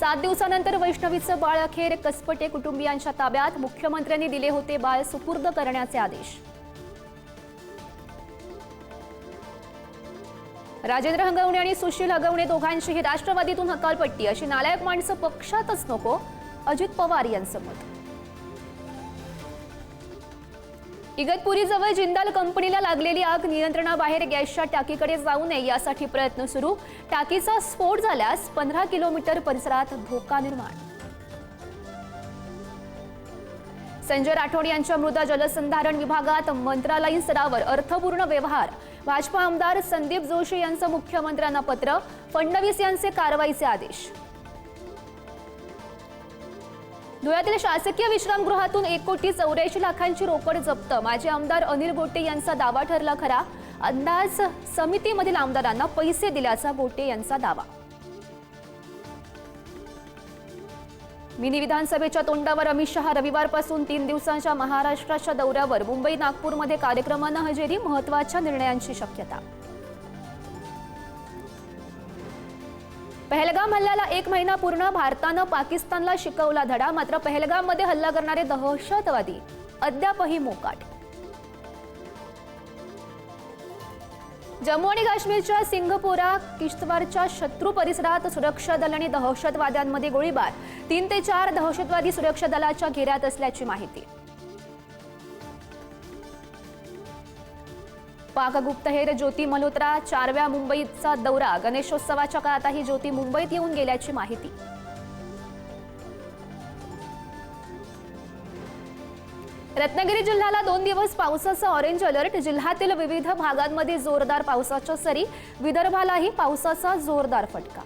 सात दिवसानंतर वैष्णवीचं बाळ अखेर कसपटे कुटुंबियांच्या ताब्यात मुख्यमंत्र्यांनी दिले होते बाळ सुपूर्द करण्याचे आदेश. राजेंद्र हंगवणे आणि सुशील हगवणे दोघांचीही राष्ट्रवादीतून हकालपट्टी अशी नालायक माणसं पक्षातच नको अजित पवार यांचं मत. इगतपुरीजवळ जिंदाल कंपनीला लागलेली आग नियंत्रणाबाहेर गॅसच्या टाकीकडे जाऊ नये यासाठी प्रयत्न सुरू. टाकीचा स्फोट झाल्यास पंधरा किलोमीटर परिसरात धोका निर्माण. संजय राठोड यांच्या मृदा जलसंधारण विभागात मंत्रालयीन स्तरावर अर्थपूर्ण व्यवहार. भाजपा आमदार संदीप जोशी यांचं मुख्यमंत्र्यांना पत्र फडणवीस यांचे कारवाईचे आदेश. धुळ्यातील शासकीय विश्रामगृहातून एक कोटी चौऱ्याऐंशी लाखांची रोकड जप्त. माजी आमदार अनिल गोटे यांचा दावा ठरला खरा. अंदाज समितीमधील आमदारांना पैसे दिल्याचा गोटे यांचा दावा. मिनी विधानसभेच्या तोंडावर अमित शहा रविवारपासून तीन दिवसांच्या महाराष्ट्राच्या दौऱ्यावर. मुंबई नागपूरमध्ये कार्यक्रमांना हजेरी महत्त्वाच्या निर्णयांची शक्यता. पहलगाम हल्ल्याला एक महिना पूर्ण भारतानं पाकिस्तानला शिकवला धडा मात्र पहलगाममध्ये हल्ला करणारे दहशतवादी अद्यापही मोकाट. जम्मू आणि काश्मीरच्या सिंगपोरा किश्तवारच्या शत्रू परिसरात सुरक्षा दल आणि दहशतवाद्यांमध्ये गोळीबार. तीन ते चार दहशतवादी सुरक्षा दलाच्या घेऱ्यात असल्याची माहिती. पाक गुप्तहेर ज्योती मल्होत्रा चारव्या मुंबईचा दौरा. गणेशोत्सवाच्या काळातही ज्योती मुंबईत येऊन गेल्याची माहिती. रत्नागिरी जिल्ह्याला दोन दिवस पावसाचा ऑरेंज अलर्ट जिल्ह्यातील विविध भागांमध्ये जोरदार पावसाच्या सरी. विदर्भालाही पावसाचा जोरदार फटका.